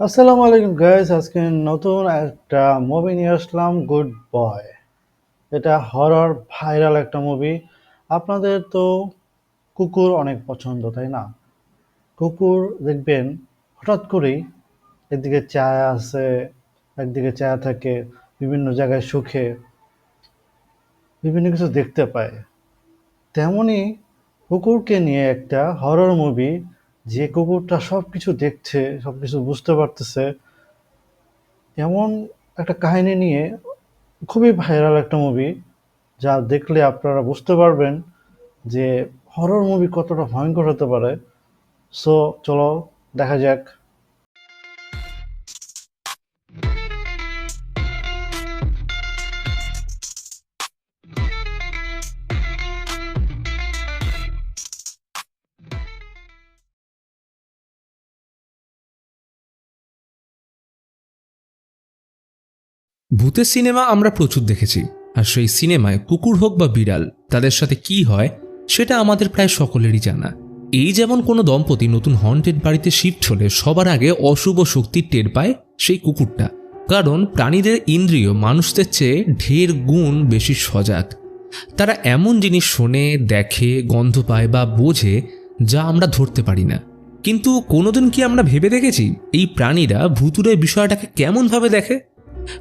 আসসালামু আলাইকুম গাইস আজকে নতুন একটা মুভি নিয়ে আসলাম গুড বয় এটা হরর ভাইরাল একটা মুভি আপনাদের তো কুকুর অনেক পছন্দ, তাই না? কুকুর দেখবেন, হঠাৎ করেই একদিকে চায়া আছে, একদিকে চায়া থাকে, বিভিন্ন জায়গায় সুখে, বিভিন্ন কিছু দেখতে পায়। তেমনই কুকুরকে নিয়ে একটা হরর মুভি যে কুকুরটা সব কিছু দেখছে সব কিছু বুঝতে পারতেছে, এমন একটা কাহিনী নিয়ে খুবই ভাইরাল একটা মুভি যা দেখলে আপনারা বুঝতে পারবেন যে হরর মুভি কতটা ভয়ঙ্কর হতে পারে। সো চলো, দেখা যাক। ভূতের সিনেমা আমরা প্রচুর দেখেছি, আর সেই সিনেমায় কুকুর হোক বা বিড়াল, তাদের সাথে কি হয়, সেটা আমাদের প্রায় সকলেরই জানা। এই যেমন কোনো দম্পতি নতুন হন্টেড বাড়িতে শিফট হলে সবার আগে অশুভ শক্তির টের পায় সেই কুকুরটা। কারণ প্রাণীদের ইন্দ্রিয় মানুষদের চেয়ে ঢের গুণ বেশি সজাগ। তারা এমন জিনিস শোনে, দেখে, গন্ধ পায় বা বোঝে যা আমরা ধরতে পারি না। কিন্তু কোনোদিন কি আমরা ভেবে দেখেছি, এই প্রাণীরা ভুতুরে বিষয়টাকে কেমনভাবে দেখে?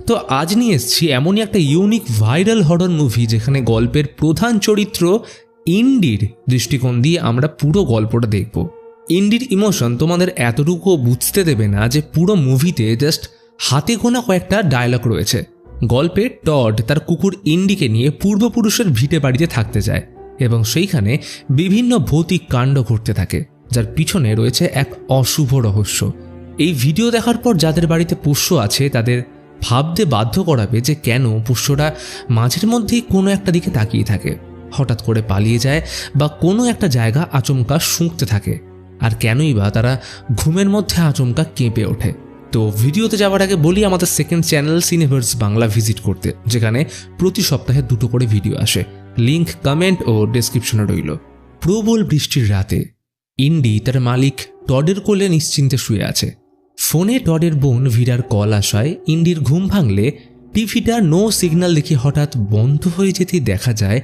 তো আজ নিয়ে এসেছি এমনই একটা ইউনিক ভাইরাল হরর মুভি যেখানে গল্পের প্রধান চরিত্র ইন্ডির দৃষ্টিকোণ দিয়ে আমরা পুরো গল্পটা দেখব। ইন্ডির ইমোশন তোমাদের এতটুকু বুঝতে দেবে না যে পুরো মুভিতে জাস্ট হাতে গোনা কয়েকটা ডায়লগ রয়েছে। গল্পে টড তার কুকুর ইন্ডিকে নিয়ে পূর্বপুরুষের ভিটে বাড়িতে থাকতে যায় এবং সেইখানে বিভিন্ন ভৌতিক কাণ্ড ঘটতে থাকে, যার পিছনে রয়েছে এক অশুভ রহস্য। এই ভিডিও দেখার পর যাদের বাড়িতে পোষ্য আছে তাদের ভাবতে বাধ্য করাবে যে কেন পোষ্যরা মাঝের মধ্যেই কোনো একটা দিকে তাকিয়ে থাকে। হঠাৎ করে পালিয়ে যায় বা কোনো একটা জায়গা আচমকা শুঁকতে থাকে। আর কেনই বা তারা ঘুমের মধ্যে আচমকা কেঁপে ওঠে। তো ভিডিওতে যাওয়ার আগে বলি আমাদের second channel Cineverse Bangla visit করতে, যেখানে প্রতি সপ্তাহে দুটো করে ভিডিও আসে। লিংক কমেন্ট ও ডেসক্রিপশনে রইল। প্রবল বৃষ্টির রাতে ইন্ডি তার মালিক টডের কোলে নিশ্চিন্তে শুয়ে আছে। ফোনে টডের বোন ভিরার কল আসায় ইন্ডির ঘুম ভাঙলে টিভিটা নো সিগন্যাল দেখে হঠাৎ বন্ধ হয়ে যেতেই দেখা যায়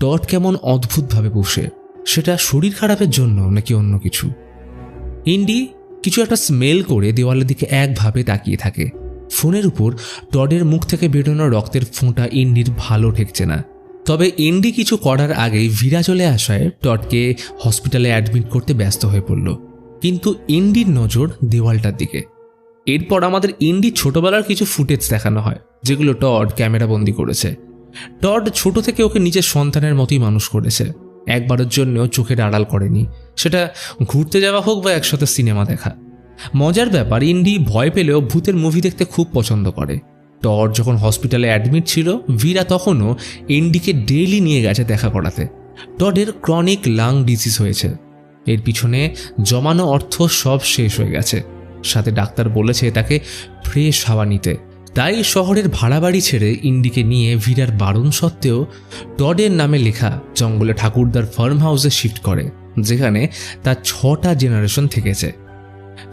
টড কেমন অদ্ভুতভাবে বসে। সেটা শরীর খারাপের জন্য নাকি অন্য কিছু? ইন্ডি কিছু একটা স্মেল করে দেওয়ালের দিকে একভাবে তাকিয়ে থাকে। ফোনের উপর টডের মুখ থেকে বেরোনো রক্তের ফোঁটা ইন্ডির ভালো ঠেকছে না। তবে ইন্ডি কিছু করার আগেই ভিড়া চলে আসায় টডকে হসপিটালে অ্যাডমিট করতে ব্যস্ত হয়ে পড়ল। কিন্তু ইন্ডির নজর দেওয়ালটার দিকে। এরপর আমাদের ইন্ডি ছোটবেলার কিছু ফুটেজ দেখানো হয়, যেগুলো টড ক্যামেরা বন্দি করেছে। টড ছোট থেকে ওকে নিজের সন্তানের মতোই মানুষ করেছে। একবারের জন্যও চোখের আড়াল করেনি। সেটা ঘুরতে যাওয়া হোক বা একসাথে সিনেমা দেখা। মজার ব্যাপার, ইন্ডি ভয় পেলেও ভূতের মুভি দেখতে খুব পছন্দ করে। টড যখন হসপিটালে অ্যাডমিট ছিল, ভিরা তখনও ইন্ডিকে ডেইলি নিয়ে গেছে দেখা করাতে। টডের ক্রনিক লাং ডিজিজ হয়েছে। এর পিছনে জমানো অর্থ সব শেষ হয়ে গেছে। সাথে ডাক্তার বলেছে তাকে ফ্রেশ হাওয়া নিতে। তাই শহরের ভাড়া বাড়ি ছেড়ে ইন্ডিকে নিয়ে ভিড়ার বারণ সত্ত্বেও টডের নামে লেখা জঙ্গলে ঠাকুরদার ফার্ম হাউসে শিফট করে, যেখানে তার ছটা জেনারেশন থেকেছে।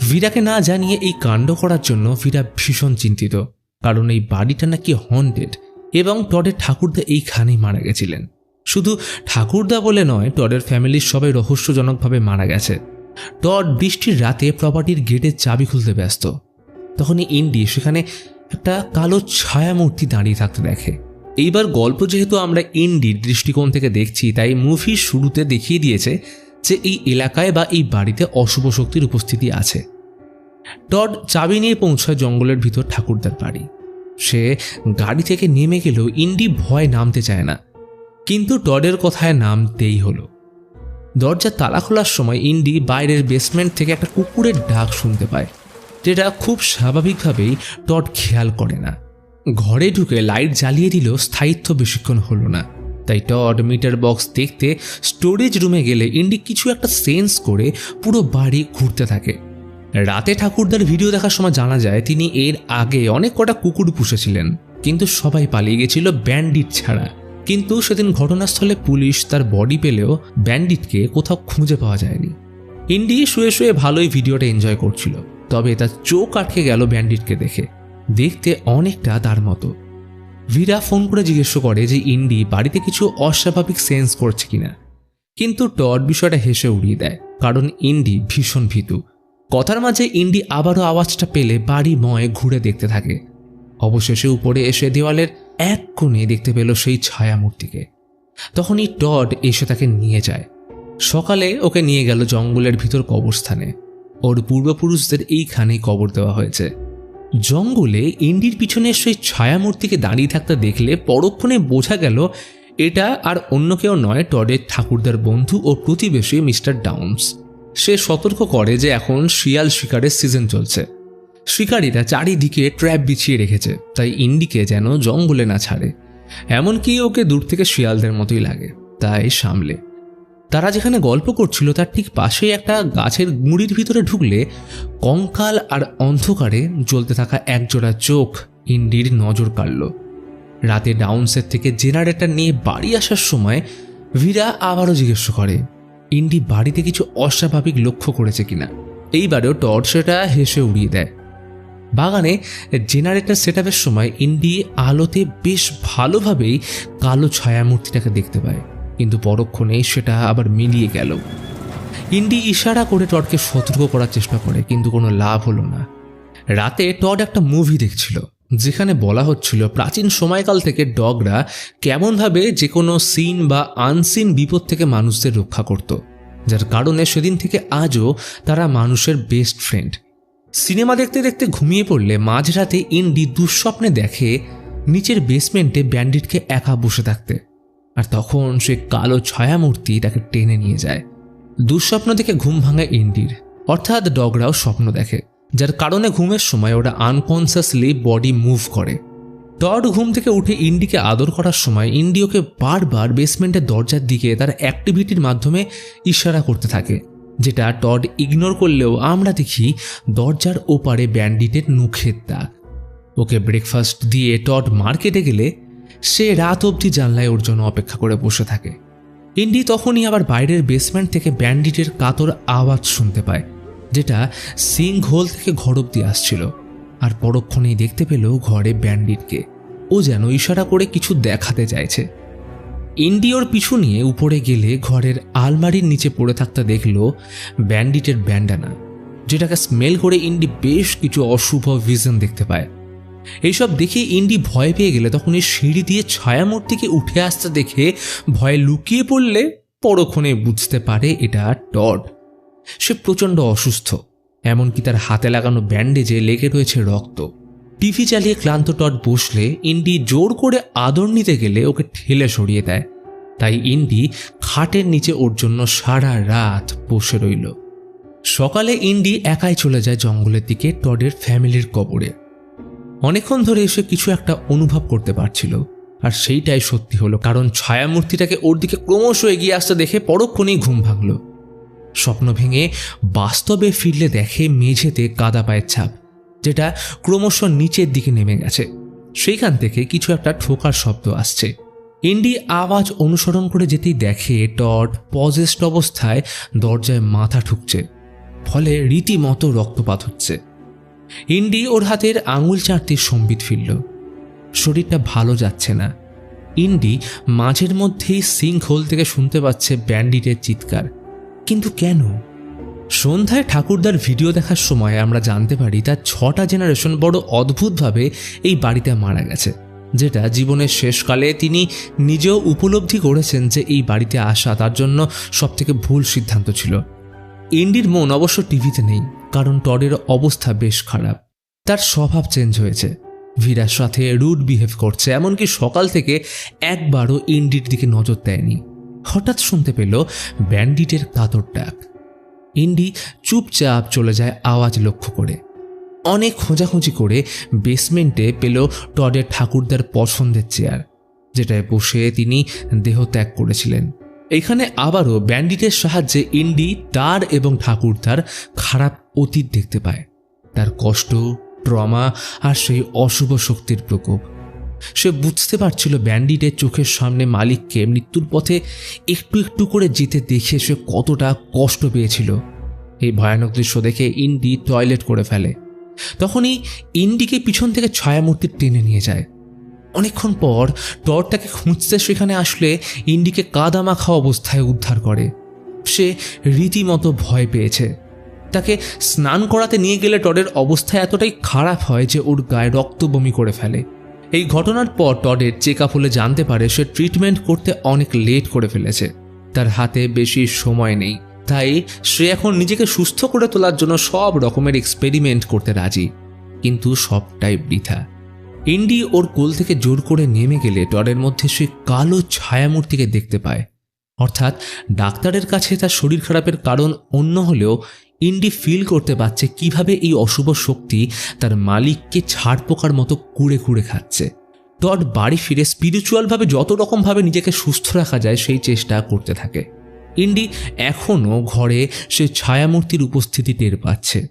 ভিরাকে না জানিয়ে এই কাণ্ড করার জন্য ভিরা ভীষণ চিন্তিত, কারণ এই বাড়িটা নাকি হন্টেড এবং টডের ঠাকুরদা এইখানেই মারা গেছিলেন। শুধু ঠাকুরদা বলে নয়, টডের ফ্যামিলির সবাই রহস্যজনকভাবে মারা গেছে। টড বৃষ্টির রাতে প্রপার্টির গেটের চাবি খুলতে ব্যস্ত। তখনই ইন্ডি সেখানে একটা কালো ছায়ামূর্তি দাঁড়িয়ে থাকতে দেখে। এইবার গল্প যেহেতু আমরা ইন্ডির দৃষ্টিকোণ থেকে দেখছি, তাই মুভির শুরুতে দেখিয়ে দিয়েছে যে এই এলাকায় বা এই বাড়িতে অশুভ শক্তির উপস্থিতি আছে। টড চাবি নিয়ে পৌঁছায় জঙ্গলের ভিতর ঠাকুরদার বাড়ি। সে গাড়ি থেকে নেমে গেলেও ইন্ডি ভয় নামতে চায় না। কিন্তু টডের কথায় নামতেই হলো। দরজা তালা খোলার সময় ইন্ডি বাইরের বেসমেন্ট থেকে একটা কুকুরের ডাক শুনতে পায়, যেটা খুব স্বাভাবিকভাবেই টড খেয়াল করে না। ঘরে ঢুকে লাইট জ্বালিয়ে দিলেও স্থায়িত্ব বেশিক্ষণ হলো না। তাই টড মিটার বক্স দেখতে স্টোরেজ রুমে গেলে ইন্ডি কিছু একটা সেন্স করে পুরো বাড়ি ঘুরতে থাকে। রাতে ঠাকুরদার ভিডিও দেখার সময় জানা যায় তিনি এর আগে অনেক কটা কুকুর পুষেছিলেন, কিন্তু সবাই পালিয়ে গেছিল ব্যান্ডিট ছাড়া। কিন্তু সেদিন ঘটনাস্থলে পুলিশ তার বডি পেলেও ব্যান্ডিটকে কোথাও খুঁজে পাওয়া যায়নি। ইন্ডি শুয়ে শুয়ে ভালোই ভিডিওটা এনজয় করছিল, তবে তার চোখ আটকে গেল ব্যান্ডিটকে দেখে। দেখতে অনেকটা তার মতো। ভীরা ফোন করে জিজ্ঞেস করে যে ইন্ডি বাড়িতে কিছু অস্বাভাবিক সেন্স করছে কিনা। কিন্তু টড বিষয়টা হেসে উড়িয়ে দেয়, কারণ ইন্ডি ভীষণ ভীতু। কথার মাঝে ইন্ডি আবারও আওয়াজটা পেলে বাড়ি ময় ঘুরে দেখতে থাকে। অবশেষে উপরে এসে দেওয়ালের এক কোণে দেখতে পেল সেই ছায়ামূর্তিকে। তখনই টড এসে তাকে নিয়ে যায়। সকালে ওকে নিয়ে গেল জঙ্গলের ভিতর কবরস্থানে। ওর পূর্বপুরুষদের এইখানেই কবর দেওয়া হয়েছে। জঙ্গলে ইন্ডির পিছনে সেই ছায়ামূর্তিকে দাঁড়িয়ে থাকতে দেখলে পরক্ষণে বোঝা গেল, এটা আর অন্য কেউ নয় টডের ঠাকুরদার বন্ধু ও প্রতিবেশী মিস্টার ডাউন্স। সে সতর্ক করে যে এখন শিয়াল শিকারের সিজন চলছে। শিকারীরা চারিদিকে ট্র্যাপ বিছিয়ে রেখেছে, তাই ইন্ডিকে যেন জঙ্গলে না ছাড়ে। এমনকি ওকে দূর থেকে শিয়ালদের মতোই লাগে, তাই সামলে। তারা যেখানে গল্প করছিল, তার ঠিক পাশেই একটা গাছের গুঁড়ির ভিতরে ঢুকলে কঙ্কাল আর অন্ধকারে জ্বলতে থাকা একজোড়া চোখ ইন্ডির নজর কাড়ল। রাতে ডাউনসের থেকে জেনারেটর নিয়ে বাড়ি আসার সময় ভীরা আবারও জিজ্ঞেস করে, ইন্ডি বাড়িতে কিছু অস্বাভাবিক লক্ষ্য করেছে কিনা? এইবারেও টর্চ সেটা হেসে উড়িয়ে দেয়। বাগানে জেনারেটর সেট সময় ইন্ডি আলোতে বেশ ভালোভাবেই কালো ছায়ামূর্তিটাকে দেখতে পায়। কিন্তু পরক্ষণেই সেটা আবার মিলিয়ে গেল। ইন্ডি ইশারা করে টডকে সতর্ক করার চেষ্টা করে, কিন্তু কোনো লাভ হলো না। রাতে টড একটা মুভি দেখছিল, যেখানে বলা হচ্ছিল প্রাচীন সময়কাল থেকে ডগরা কেমনভাবে যে কোনো সিন বা আনসিন বিপদ থেকে মানুষদের রক্ষা করত, যার কারণে সেদিন থেকে আজও তারা মানুষের বেস্ট ফ্রেন্ড। সিনেমা দেখতে দেখতে ঘুমিয়ে পড়লে মাঝরাতে ইন্ডি দুঃস্বপ্নে দেখে নিচের বেসমেন্টে ব্যান্ডিটকে একা বসে থাকতে। আর তখন সে কালো ছায়ামূর্তি তাকে টেনে নিয়ে যায়। দুঃস্বপ্ন দেখে ঘুম ভাঙে ইন্ডির অর্থাৎ ডগরাও স্বপ্ন দেখে, যার কারণে ঘুমের সময় ওরা আনকনসিয়াসলি বডি মুভ করে। টড ঘুম থেকে উঠে ইন্ডিকে আদর করার সময় ইন্ডিওকে বারবার বেসমেন্টের দরজার দিকে তার অ্যাক্টিভিটির মাধ্যমে ইশারা করতে থাকে। যেটা টড ইগনোর করলেও আমরা দেখি দরজার ওপারে ব্যান্ডিটের মুখের দাগ। ওকে ব্রেকফাস্ট দিয়ে টড মার্কেটে গেলে সে রাত অবধি জানলায় ওর জন্য অপেক্ষা করে বসে থাকে। ইন্ডি তখনই আবার বাইরের বেসমেন্ট থেকে ব্যান্ডিটের কাতর আওয়াজ শুনতে পায়, যেটা সিং হোল থেকে ঘর অব্দি আসছিল। আর পরক্ষণেই দেখতে পেল ঘরে ব্যান্ডিটকে। ও যেন ইশারা করে কিছু দেখাতে চাইছে। ইন্ডি ওর পিছু নিয়ে উপরে গেলে ঘরের আলমারির নিচে পড়ে থাকতে দেখল ব্যান্ডিটের ব্যান্ডানা যেটাকে স্মেল করে ইন্ডি বেশ কিছু অশুভ ভিজন দেখতে পায়। এইসব দেখে ইন্ডি ভয় পেয়ে গেলে তখন এই সিঁড়ি দিয়ে ছায়ামূর্তিকে উঠে আসতে দেখে ভয়ে লুকিয়ে পড়লে পরক্ষণে বুঝতে পারে এটা টড সে প্রচণ্ড অসুস্থ, এমনকি তার হাতে লাগানো ব্যান্ডেজে লেগে রয়েছে রক্ত। টিভি চালিয়ে ক্লান্ত টট বসলে ইন্ডি জোর করে আদর নিতে গেলে ওকে ঠেলে সরিয়ে দেয়। তাই ইন্ডি খাটের নিচে ওর জন্য সারা রাত বসে রইল। সকালে ইন্ডি একাই চলে যায় জঙ্গলের দিকে টডের ফ্যামিলির কবরে। অনেকক্ষণ ধরে এসে কিছু একটা অনুভব করতে পারছিল, আর সেইটাই সত্যি হলো, কারণ ছায়ামূর্তিটাকে ওর দিকে ক্রমশ এগিয়ে আসতে দেখে পরক্ষণেই ঘুম ভাঙল। স্বপ্ন ভেঙে বাস্তবে ফিরলে দেখে মেঝেতে কাদা পায়ের ছাপ। যেটা ক্রমশ নিচের দিকে নেমে গেছে। সেইখান থেকে কিছু একটা ঠোকার শব্দ আসছে। ইন্ডি আওয়াজ অনুসরণ করে যেতেই দেখে টড পজেস্ট অবস্থায় দরজায় মাথা ঠুকছে। ফলে রীতিমতো রক্তপাত হচ্ছে। ইন্ডি ওর হাতের আঙুল চাটতে সম্বিত ফিরল। শরীরটা ভালো যাচ্ছে না। ইন্ডি মাঝের মধ্যেই সিঙ্ক হোল থেকে শুনতে পাচ্ছে ব্যান্ডিটের চিৎকার। কিন্তু কেন? সন্ধ্যায় ঠাকুরদার ভিডিও দেখার সময় আমরা জানতে পারি তার ছটা জেনারেশন বড় অদ্ভুতভাবে এই বাড়িতে মারা গেছে। যেটা জীবনের শেষকালে তিনি নিজেও উপলব্ধি করেছেন যে এই বাড়িতে আসা তার জন্য সবথেকে ভুল সিদ্ধান্ত ছিল। ইন্ডির মন অবশ্য টিভিতে নেই, কারণ টডের অবস্থা বেশ খারাপ। তার স্বভাব চেঞ্জ হয়েছে। ভিরার সাথে রুড বিহেভ করছে, এমনকি সকাল থেকে একবারও ইন্ডির দিকে নজর দেয়নি। হঠাৎ শুনতে পেল ব্যান্ডিটের কাতর ডাক। ইন্ডি চুপচাপ চলে যায় আওয়াজ লক্ষ্য করে। অনেক খোঁজাখুঁজি করে বেসমেন্টে পেল টডের ঠাকুরদার পছন্দের চেয়ার যেটায় বসে তিনি দেহ ত্যাগ করেছিলেন। এখানে আবারও ব্যান্ডিটের সাহায্যে ইন্ডি তার এবং ঠাকুরদার খারাপ অতীত দেখতে পায়। তার কষ্ট, ট্রমা আর সেই অশুভ শক্তির প্রকোপ। সে বুঝতে পারছিল ব্যান্ডিটের চোখের সামনে মালিককে মৃত্যুর পথে একটু একটু করে যেতে দেখে সে কতটা কষ্ট পেয়েছিল। এই ভয়ানক দৃশ্য দেখে ইন্ডি টয়লেট করে ফেলে। তখনই ইন্ডিকে পিছন থেকে ছায়ামূর্তি টেনে নিয়ে যায়। অনেকক্ষণ পর টরটাকে খুঁজতে সেখানে আসলে ইন্ডিকে কাদা মাখা অবস্থায় উদ্ধার করে। সে রীতিমতো ভয় পেয়েছে। তাকে স্নান করাতে নিয়ে গেলে টডের অবস্থা এতটাই খারাপ হয় যে ওর গায়ে রক্ত বমি করে ফেলে। এই ঘটনার পর টডের চেক আপ হলে জানতে পারে সে ট্রিটমেন্ট করতে অনেক লেট করে ফেলেছে। তার হাতে বেশি সময় নেই। তাই সে এখন নিজেকে সুস্থ করে তোলার জন্য সব রকমের এক্সপেরিমেন্ট করতে রাজি। কিন্তু সবটাই বৃথা। ইন্ডি ওর কোল থেকে জোর করে নেমে গেলে টডের মধ্যে সে কালো ছায়ামূর্তিকে দেখতে পায়। অর্থাৎ ডাক্তারের কাছে তার শরীর খারাপের কারণ অন্য হলেও ইন্ডি ফিল করতে পারছে কীভাবে এই অশুভ শক্তি তার মালিককে ছাড় পোকার মতো কুড়ে কুড়ে খাচ্ছে। টড বাড়ি ফিরে স্পিরিচুয়ালভাবে যত রকমভাবে নিজেকে সুস্থ রাখা যায় সেই চেষ্টা করতে থাকে। ইন্ডি এখনও ঘরে সে ছায়ামূর্তির উপস্থিতি টের পাচ্ছে।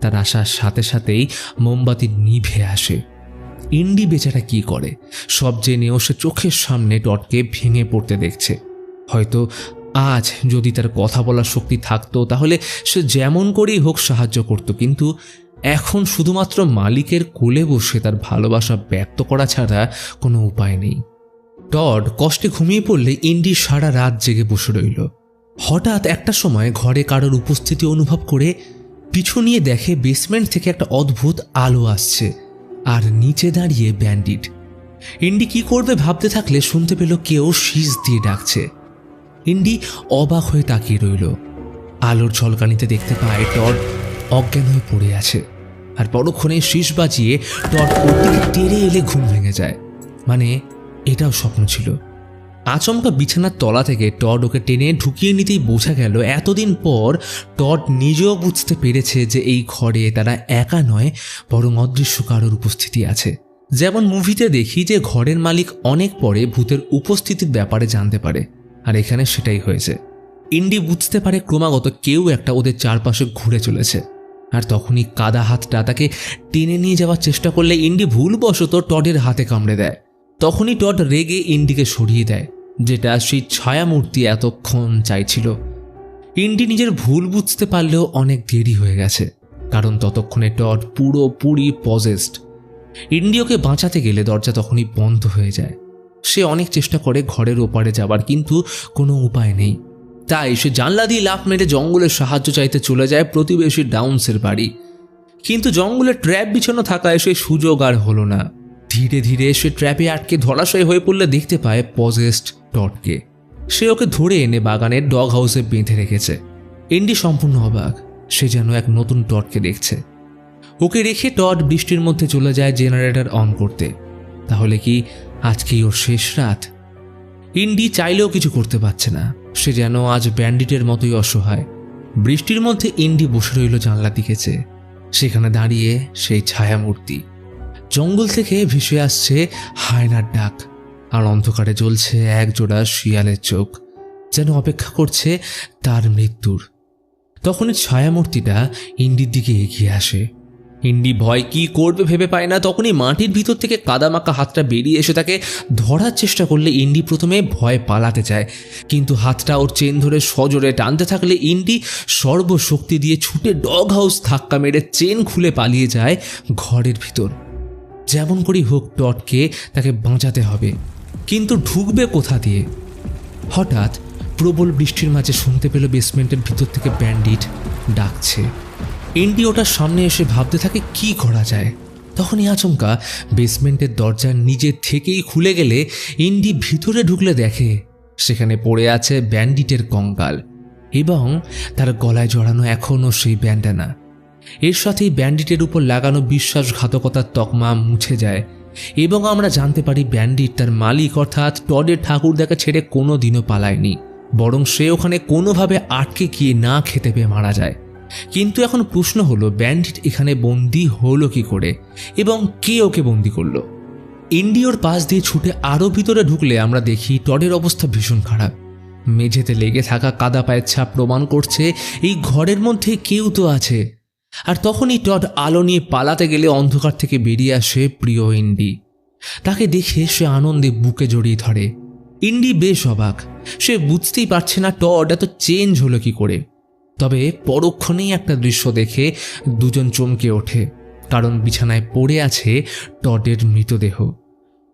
তার আসার সাথে সাথেই মোমবাতি নিভে আসে। ইন্ডি বেচারা কি করে? সব জেনেও সে চোখের সামনে টটকে ভেঙে পড়তে দেখছে। হয়তো আজ যদি তার কথা বলার শক্তি থাকতো, তাহলে সে যেমন করেই হোক সাহায্য করত, কিন্তু এখন শুধুমাত্র মালিকের কোলে বসে তার ভালোবাসা ব্যক্ত করা ছাড়া কোনো উপায় নেই। টড কষ্টে ঘুমিয়ে পড়লে ইন্ডি সারা রাত জেগে বসে রইল। হঠাৎ একটা সময় ঘরে কারোর উপস্থিতি অনুভব করে পিছু নিয়ে দেখে বেসমেন্ট থেকে একটা অদ্ভুত আলো আসছে আর নিচে দাঁড়িয়ে ব্যান্ডিট ইন্ডি কি করবে ভাবতে থাকলে শুনতে পেল কেউ শীষ দিয়ে ডাকছে। ইন্ডি অবাক হয়ে তাকিয়ে রইল। আলোর ঝলকানিতে দেখতে পায় টড অজ্ঞান হয়ে পড়ে আছে। আর পরক্ষণে শীষ বাজিয়ে টড ওর টেরে এলে ঘুম ভেঙে যায়। মানে এটাও স্বপ্ন ছিল। আচমকা বিছানার তলা থেকে টড ওকে টেনে ঢুকিয়ে নিতেই বোঝা গেল, এতদিন পর টড নিজেও বুঝতে পেরেছে যে এই ঘরে তারা একা নয়, বরং অদৃশ্য কারোর উপস্থিতি আছে। যেমন মুভিতে দেখি যে ঘরের মালিক অনেক পরে ভূতের উপস্থিতির ব্যাপারে জানতে পারে। আর এখানে সেটাই হয়েছে। ইন্ডি বুঝতে পারে ক্রমাগত কেউ একটা ওদের চারপাশে ঘুরে চলেছে। আর তখনই কাদা হাতটা তাকে টেনে নিয়ে যাওয়ার চেষ্টা করলে ইন্ডি ভুলবশত টডের হাতে কামড়ে দেয়। তখনই টড রেগে ইন্ডিকে সরিয়ে দেয়, যেটা সেই ছায়ামূর্তি এতক্ষণ চাইছিল। ইন্ডি নিজের ভুল বুঝতে পারলেও অনেক দেরি হয়ে গেছে, কারণ ততক্ষণে টড পুরোপুরি পজেসড ইন্ডিওকে বাঁচাতে গেলে দরজা তখনই বন্ধ হয়ে যায়। সে অনেক চেষ্টা করে ঘরের ওপারে যাবার, কিন্তু কোনো উপায় নেই। তাই সে জানলা দিয়ে লাফ মেরে জঙ্গলের সাহায্য চাইতে চলে যায় প্রতিবেশী ডাউন্সের বাড়ি। কিন্তু জঙ্গলে ট্র্যাপ বিছানো থাকায় সে সুযোগ আর হলো না। ধীরে ধীরে সে ট্র্যাপে আটকে ধরাশয় হয়ে পড়লে দেখতে পায় পজেস্ট টটকে। সে ওকে ধরে এনে বাগানের ডগ হাউসে বেঁধে রেখেছে। এন্ডি সম্পূর্ণ অবাক, সে যেন এক নতুন টটকে দেখছে। ওকে রেখে টট বৃষ্টির মধ্যে চলে যায় জেনারেটর অন করতে। তাহলে কি আজকেই ওর শেষ রাত। ইন্ডি চাইলেও কিছু করতে পারছে না। সে যেন আজ ব্যান্ডিটের মতোই অসহায়। বৃষ্টির মধ্যে ইন্ডি বসে রইল জানলা দিকে চেয়ে। সেখানে দাঁড়িয়ে সেই ছায়ামূর্তি। জঙ্গল থেকে ভেসে আসছে হায়নার ডাক। আর অন্ধকারে জ্বলছে এক জোড়া শিয়ালের চোখ। যেন অপেক্ষা করছে তার মৃত্যুর। তখনই ছায়ামূর্তিটা ইন্ডির দিকে এগিয়ে আসে। ইন্ডি ভয় কি করবে ভেবে পায় না, তখনই মাটির ভিতর থেকে কাদামাকা হাতটা বেরিয়ে এসে তাকে ধরার চেষ্টা করলে ইন্ডি প্রথমে ভয় পালাতে চায়। কিন্তু হাতটা ওর চেন ধরে সজোরে টানতে থাকলে ইন্ডি সর্বশক্তি দিয়ে ছুটে ডগ হাউস ধাক্কা মেরে চেন খুলে পালিয়ে যায় ঘরের ভিতর। যেমন করেই হোক টটকে তাকে বাঁচাতে হবে। কিন্তু ঢুকবে কোথা দিয়ে? হঠাৎ প্রবল বৃষ্টির মাঝে শুনতে পেল বেসমেন্টের ভিতর থেকে ব্যান্ডিট ডাকছে। ইন্ডি ওটার সামনে এসে ভাবতে থাকে, কি করা যায়? তখনই আচমকা বেসমেন্টের দরজা নিজে থেকেই খুলে গেলে ইন্ডি ভিতরে ঢুকলে দেখে, সেখানে পড়ে আছে ব্যান্ডিটের কঙ্কাল এবং তার গলায় জড়ানো এখনও সেই ব্যান্ডানা। এর সাথেই ব্যান্ডিটের উপর লাগানো বিশ্বাসঘাতকতার তকমা মুছে যায় এবং আমরা জানতে পারি ব্যান্ডিট তার মালিক, অর্থাৎ টডের ঠাকুরদাকে ছেড়ে কোনো দিনও পালায়নি, বরং সে ওখানে কোনোভাবে আটকে গিয়ে না খেতে পেয়ে মারা যায়। কিন্তু এখন প্রশ্ন হলো ব্যান্ডিট এখানে বন্দি হলো কি করে? এবং কে ওকে বন্দি করল? ইন্ডিওর পাশ দিয়ে ছুটে আরও ভিতরে ঢুকলে আমরা দেখি টডের অবস্থা ভীষণ খারাপ। মেঝেতে লেগে থাকা কাদা পায়ের ছাপ প্রমাণ করছে এই ঘরের মধ্যে কেউ তো আছে। আর তখনই টড আলো নিয়ে পালাতে গেলে অন্ধকার থেকে বেরিয়ে আসে প্রিয় ইন্ডি তাকে দেখে সে আনন্দে বুকে জড়িয়ে ধরে। ইন্ডি বেশ অবাক। সে বুঝতেই পারছে না, টড এত চেঞ্জ হলো কি করে। তবে পরক্ষণেই একটা দৃশ্য দেখে দুজন চমকে ওঠে, কারণ বিছানায় পড়ে আছে টডের মৃতদেহ।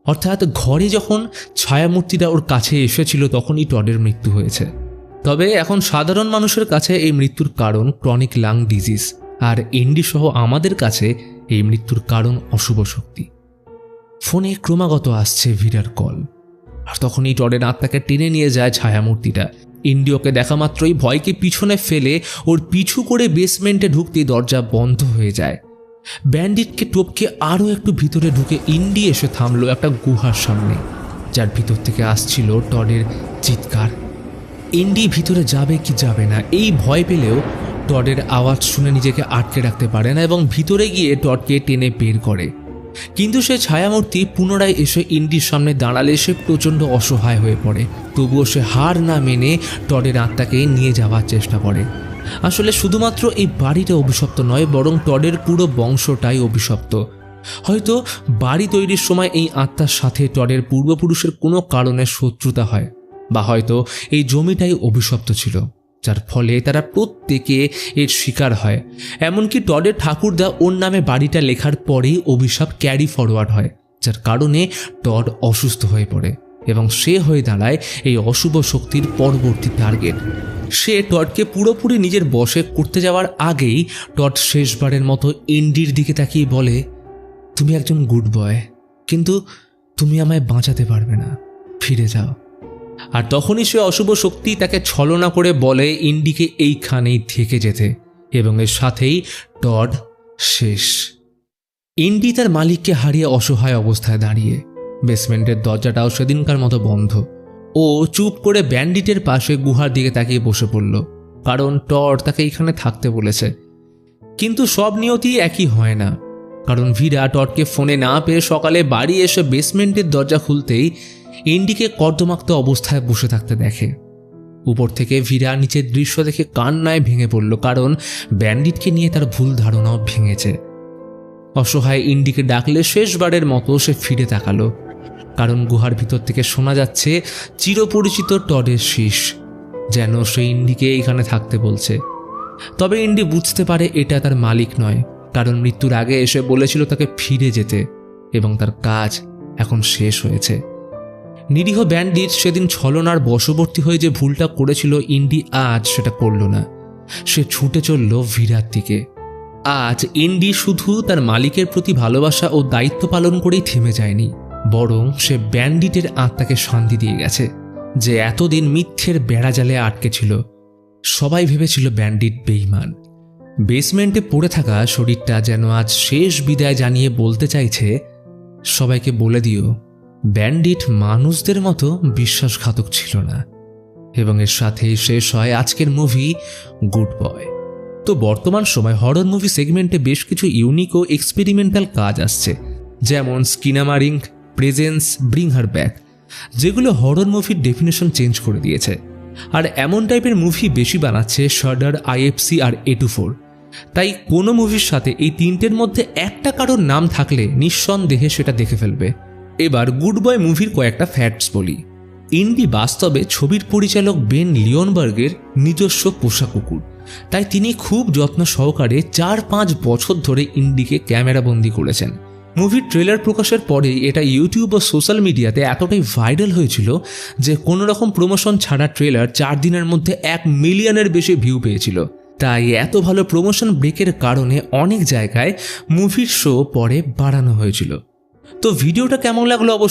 অর্থাৎ ঘরে যখন ছায়ামূর্তিটা ওর কাছে এসেছিল, তখনই টডের মৃত্যু হয়েছে। তবে এখন সাধারণ মানুষের কাছে এই মৃত্যুর কারণ ক্রনিক লাং ডিজিজ, আর এনডি সহ আমাদের কাছে এই মৃত্যুর কারণ অশুভ শক্তি। ফোনে ক্রমাগত আসছে ভিড়ার কল, আর তখনই টডের আত্মাকে টেনে নিয়ে যায় ছায়ামূর্তিটা। ইন্ডিওকে দেখা মাত্রই ভয়কে পিছনে ফেলে ওর পিছু করে বেসমেন্টে ঢুকতে দরজা বন্ধ হয়ে যায়। ব্যান্ডিটকে টপকে আরও একটু ভিতরে ঢুকে ইন্ডি এসে থামলো একটা গুহার সামনে, যার ভিতর থেকে আসছিল টডের চিৎকার। ইন্ডি ভিতরে যাবে কি যাবে না, এই ভয় পেলেও টডের আওয়াজ শুনে নিজেকে আটকে রাখতে পারে না এবং ভিতরে গিয়ে টডকে টেনে বের করে। কিন্তু সে ছায়ামূর্তি পুনরায় এসে ইন্ডির সামনে দাঁড়ালে সে প্রচণ্ড অসহায় হয়ে পড়ে। তবুও সে হার না মেনে টডের আত্মাকে নিয়ে যাওয়ার চেষ্টা করে। আসলে শুধুমাত্র এই বাড়িটা অভিশপ্ত নয়, বরং টডের পুরো বংশটাই অভিশপ্ত। হয়তো বাড়ি তৈরির সময় এই আত্মার সাথে টডের পূর্বপুরুষের কোনো কারণে শত্রুতা হয়, বা হয়তো এই জমিটাই অভিশপ্ত ছিল। যার ফলে তারা প্রত্যেকে এর শিকার হয়। এমনকি টডের ঠাকুরদা ওর নামে বাড়িটা লেখার পরেই অভিশাপ ক্যারি ফরওয়ার্ড হয়, যার কারণে টড অসুস্থ হয়ে পড়ে এবং সে হয়ে দাঁড়ায় এই অশুভ শক্তির পরবর্তী টার্গেট। সে টডকে পুরোপুরি নিজের বশে করতে যাওয়ার আগেই টড শেষবারের মতো ইন্ডির দিকে তাকিয়ে বলে, তুমি একজন গুড বয়, কিন্তু তুমি আমায় বাঁচাতে পারবে না। ফিরে যাও। আর তখনই সে অশুভ শক্তি তাকে ছলনা করে বলে, ইন্ডিকে এইখানেই থেকে যেতে। এবং এর সাথেই টড শেষ। ইন্ডি তার মালিককে হারিয়ে অসহায় অবস্থায় দাঁড়িয়ে। বেসমেন্টের দরজাটাও সেদিনকার মতো বন্ধ। ও চুপ করে ব্যান্ডিটের পাশে গুহার দিকে তাকিয়ে বসে পড়ল, কারণ টড তাকে এখানে থাকতে বলেছে। কিন্তু সব নিয়তি একই হয় না, কারণ ভিরা টডকে ফোনে না পেয়ে সকালে বাড়ি এসে বেসমেন্টের দরজা খুলতেই ইন্ডিকে কর্দমাক্ত অবস্থায় বসে থাকতে দেখে। উপর থেকে ভিরা নিচের দৃশ্য দেখে কান্নায় ভেঙে পড়ল, কারণ ব্যান্ডিটকে নিয়ে তার ভুল ধারণাও ভেঙেছে। অসহায় ইন্ডিকে ডাকলে শেষবারের মতো সে ফিরে তাকালো, কারণ গুহার ভিতর থেকে শোনা যাচ্ছে চিরপরিচিত টডের শীষ, যেন সে ইন্ডিকে এইখানে থাকতে বলছে। তবে ইন্ডি বুঝতে পারে এটা তার মালিক নয়, কারণ মৃত্যুর আগে এসে বলেছিল তাকে ফিরে যেতে, এবং তার কাজ এখন শেষ হয়েছে। নিরীহ ব্যান্ডিট সেদিন ছলনার বশবর্তী হয়ে যে ভুলটা করেছিল ইন্ডি আজ সেটা করল না। সে ছুটে চলল ভিরার দিকে। আজ ইন্ডি শুধু তার মালিকের প্রতি ভালোবাসা ও দায়িত্ব পালন করেই থেমে যায়নি, বরং সে ব্যান্ডিটের আত্মাকে শান্তি দিয়ে গেছে, যে এতদিন মিথ্যের বেড়াজালে আটকে ছিল। সবাই ভেবেছিল ব্যান্ডিট বেইমান বেসমেন্টে পড়ে থাকা শরীরটা যেন আজ শেষ বিদায় জানিয়ে বলতে চাইছে, সবাইকে বলে দিও ব্যান্ডিট মানুষদের মতো বিশ্বাসঘাতক ছিল না। এবং এর সাথেই শেষ হয় আজকের মুভি গুড বয়। তো বর্তমান সময় হরর মুভি সেগমেন্টে বেশ কিছু ইউনিক ও এক্সপেরিমেন্টাল কাজ আসছে। যেমন Skinamarink Presence, Bring Her Back, যেগুলো হরর মুভির ডেফিনেশন চেঞ্জ করে দিয়েছে। আর এমন টাইপের মুভি বেশি বানাচ্ছে শার্ডার, আইএফসি আর এ টু ফোর। তাই কোনো মুভির সাথে এই তিনটের মধ্যে একটা কারোর নাম থাকলে নিঃসন্দেহে সেটা দেখে ফেলবে। এবার গুড বয় মুভির কয়েকটা ফ্যাক্টস বলি। ইন্ডি বাস্তবে ছবির পরিচালক বেন লিওনবার্গের নিজস্ব পোষা কুকুর। তাই তিনি খুব যত্ন সহকারে চার পাঁচ বছর ধরে ইন্ডিকে ক্যামেরাবন্দি করেছেন। মুভির ট্রেলার প্রকাশের পরেই এটা ইউটিউব ও সোশ্যাল মিডিয়াতে এতটাই ভাইরাল হয়েছিল যে কোনো রকম প্রমোশন ছাড়া ট্রেলার চার দিনের মধ্যে এক মিলিয়নের বেশি ভিউ পেয়েছিল। তাই এত ভালো প্রমোশন ব্রেকের কারণে অনেক জায়গায় মুভির শো পরে বাড়ানো হয়েছিল। তো ভিডিওটা কেমন লাগল অবশ্যই